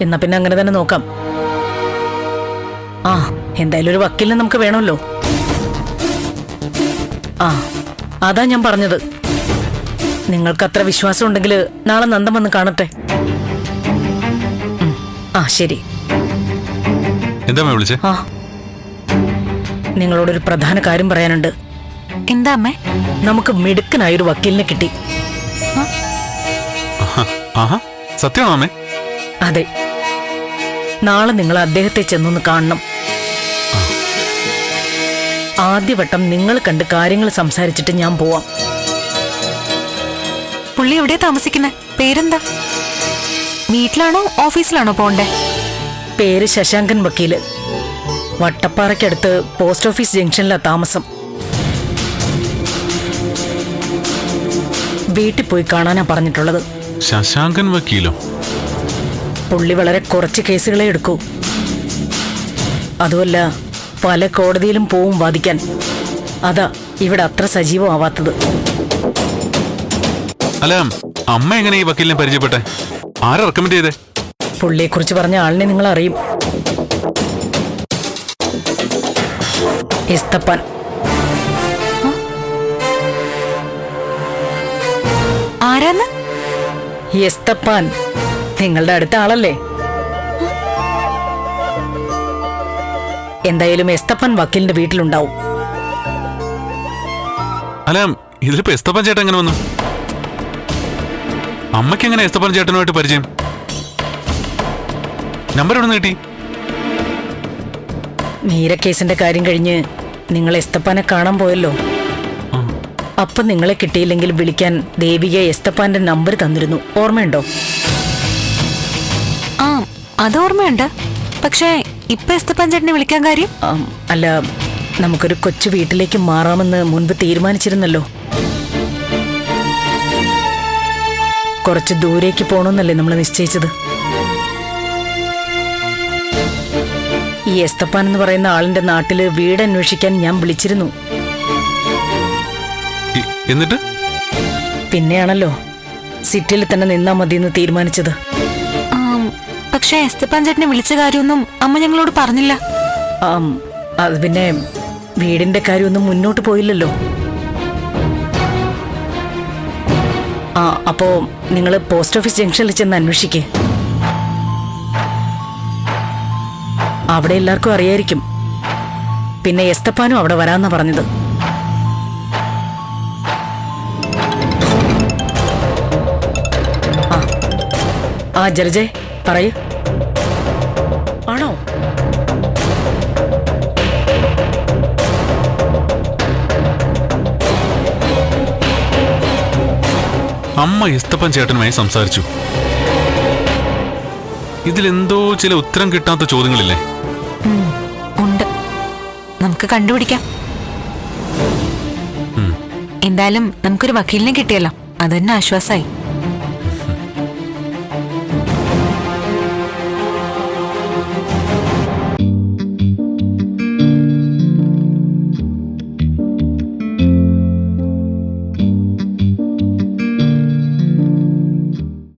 എന്നാ പിന്നെ അങ്ങനെ തന്നെ നോക്കാം. ആ എന്തായാലും ഒരു വക്കീലിനെ നമുക്ക് വേണമല്ലോ. ആ അതാ ഞാൻ പറഞ്ഞത്. നിങ്ങൾക്ക് അത്ര വിശ്വാസം ഉണ്ടെങ്കിൽ നാളെ നന്ദം വന്ന് കാണട്ടെ. ആ ശരി. എന്താ വിളിച്ചേ? ആ. നിങ്ങളോടൊരു പ്രധാന കാര്യം പറയാനുണ്ട്. എന്താ അമ്മേ? നമുക്ക് മിടുക്കനായൊരു വക്കീലിനെ കിട്ടി. സത്യമാണോ അമ്മേ? അതെ. നാളെ നിങ്ങൾ അദ്ദേഹത്തെ ചെന്നൊന്ന് കാണണം. ആദ്യവട്ടം നിങ്ങൾ കണ്ട് കാര്യങ്ങൾ സംസാരിച്ചിട്ട് ഞാൻ പോവാം. പുള്ളി എവിടെ താമസിക്കുന്നത് പേരെന്താ? വീട്ടിലാണോ ഓഫീസിലാണോ പോണ്ടേ? പേര് ശശാങ്കൻ വക്കീൽ. വട്ടപ്പാറയ്ക്കടുത്ത് പോസ്റ്റ് ഓഫീസ് ജംഗ്ഷനിലാ താമസം. വീട്ടിൽ പോയി കാണാനാ പറഞ്ഞിട്ടുള്ളത്. ശശാങ്കൻ വക്കീലോ? പുള്ളി വളരെ കുറച്ച് കേസുകളെ എടുക്കൂ. അതുമല്ല പല കോടതിയിലും പോവും വാദിക്കാൻ. അതാ ഇവിടെ അത്ര സജീവമാവാത്തത്. അല്ല അമ്മ എങ്ങനെ ഈ വക്കീലിനെ പരിചയപ്പെട്ടെ? ആരാ റെക്കമെൻഡ് ചെയ്തേ? പുള്ളിയെക്കുറിച്ച് പറഞ്ഞ ആളിനെ നിങ്ങൾ അറിയും എസ്തപ്പാൻ. ആരാന്ന്? എസ്തപ്പാൻ. നിങ്ങളുടെ അടുത്ത ആളല്ലേ? എന്തായാലും എസ്തപ്പൻ വക്കീലിന്റെ വീട്ടിലുണ്ടാവും. അല്ല ഇതിലിപ്പോ എസ്തപ്പൻ ചേട്ടൻ എങ്ങനെ വന്നു? അമ്മയ്ക്ക് എങ്ങനെ എസ്തപ്പൻ ചേട്ടനുമായിട്ട് പരിചയം? നമ്പർ എവിടെ നിന്ന് കിട്ടി? മീരക്കേസിന്റെ കാര്യം കഴിഞ്ഞ് നിങ്ങൾ എസ്തപ്പാനെ കാണാൻ പോയല്ലോ. അപ്പൊ നിങ്ങളെ കിട്ടിയില്ലെങ്കിൽ വിളിക്കാൻ ദേവിക എസ്തപ്പാന്റെ നമ്പർ തന്നിരുന്നു. ഓർമ്മയുണ്ടോ? ആ അത് ഓർമ്മയുണ്ട് പക്ഷേ ഇപ്പൊ എസ്തപ്പൻ ചേട്ടനെ വിളിക്കാൻ കാര്യം? ആം, അല്ല നമുക്കൊരു കൊച്ചു വീട്ടിലേക്ക് മാറാമെന്ന് മുൻപ് തീരുമാനിച്ചിരുന്നല്ലോ. കുറച്ച് ദൂരേക്ക് പോകണമെന്നല്ലേ നമ്മൾ നിശ്ചയിച്ചത്. ഈ എസ്തപ്പാൻ എന്ന് പറയുന്ന ആളിന്റെ നാട്ടിൽ വീട് അന്വേഷിക്കാൻ ഞാൻ വിളിച്ചിരുന്നു. ഇ- എന്നിട്ട്? പിന്നെയാണല്ലോ സിറ്റിയിൽ തന്നെ നിന്നാ മതി എന്ന് തീരുമാനിച്ചത്. ആം, പക്ഷേ എസ്തപ്പാൻ ചേട്ടനെ വിളിച്ച കാര്യമൊന്നും അമ്മ ഞങ്ങളോട് പറഞ്ഞില്ല. അത് പിന്നെ വീടിന്റെ കാര്യമൊന്നും മുന്നോട്ട് പോയില്ലല്ലോ. ആ അപ്പോ നിങ്ങൾ പോസ്റ്റ് ഓഫീസ് ജംഗ്ഷനിൽ ചെന്ന് അന്വേഷിക്കേ. അവിടെ എല്ലാവർക്കും അറിയായിരിക്കും. പിന്നെ എസ്തപ്പാനും അവിടെ വരാന്നാ പറഞ്ഞത്. ആ ജലജെ പറയൂ. ആണോ? അമ്മ ഇസ്തപ്പൻ ചേട്ടനുമായി സംസാരിച്ചു. ഇതിലെന്തോ ചില ഉത്തരം കിട്ടാത്ത ചോദ്യങ്ങളില്ലേ? ഉണ്ട്. നമുക്ക് കണ്ടുപിടിക്കാം. എന്തായാലും നമുക്കൊരു വക്കീലിനെ കിട്ടിയല്ലോ. അത് തന്നെ ആശ്വാസായി.